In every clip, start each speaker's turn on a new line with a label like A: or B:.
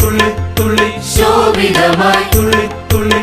A: துள்ளி துள்ளி
B: சோபிதமாய்.
A: துள்ளி துள்ளி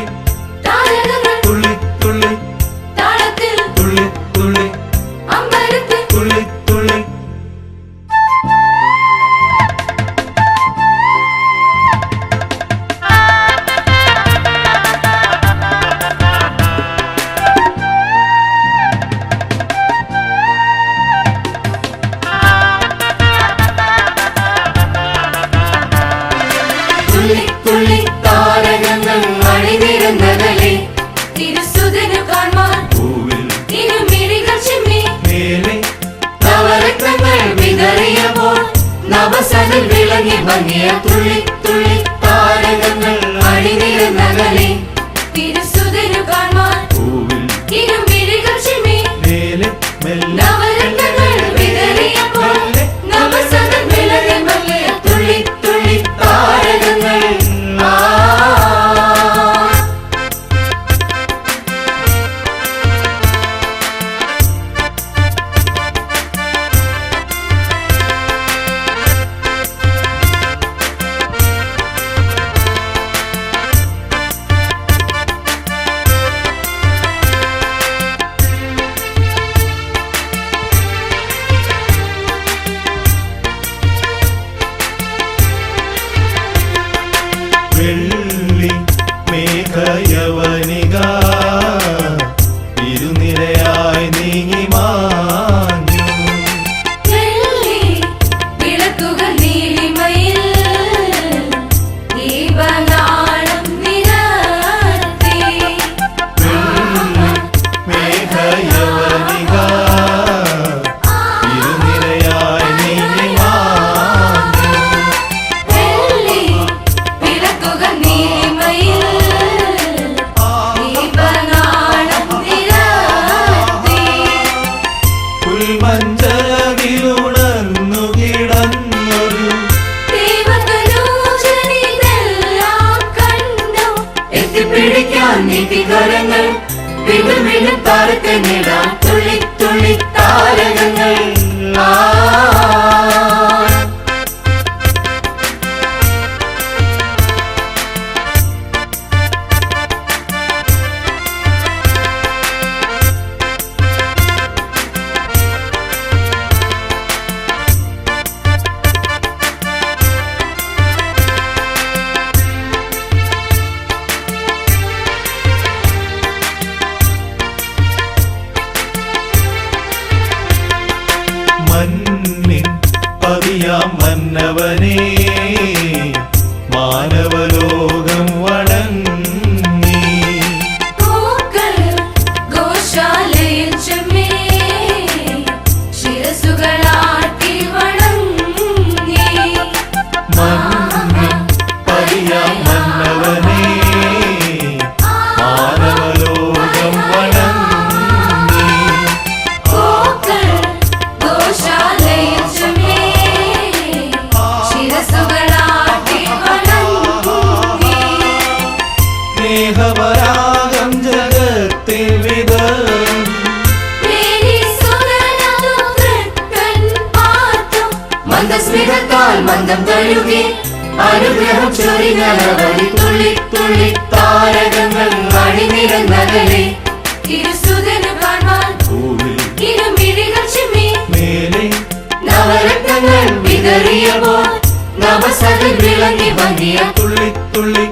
B: небо
A: ветры bang
B: തികരങ്ങൾ
A: വിടും വിടും
B: പാർത്ത
A: നില തുള്ളി തുള്ളി
B: താരകങ്ങൾ.
A: എല്ലാം മന്നവനേ മാനവലോകം വണങ്ങി.
B: ഗോശാലയിൽ ചെമ്മേ ശിരസുകളാട്ടി വണങ്ങി.
A: സ്നേഹപരാഗം ജഗത്തിൽ വിതറും
B: മന്ദസ്മിതത്താൽ മന്ദം തൊഴുകി അനുഗ്രഹം ചൊരിഞ്ഞ വഴി തുള്ളി തുള്ളി താരകങ്ങൾ അണിനിരന്നകലെ ഇരുസുതനു കാണാൻ ഇരുമിഴികൾ ചിമ്മി. നവരത്നങ്ങൾ വിതറിയപ്പോൾ നവസതിൽ വിളങ്ങി ഭംഗിയ
A: തുള്ളി തുള്ളി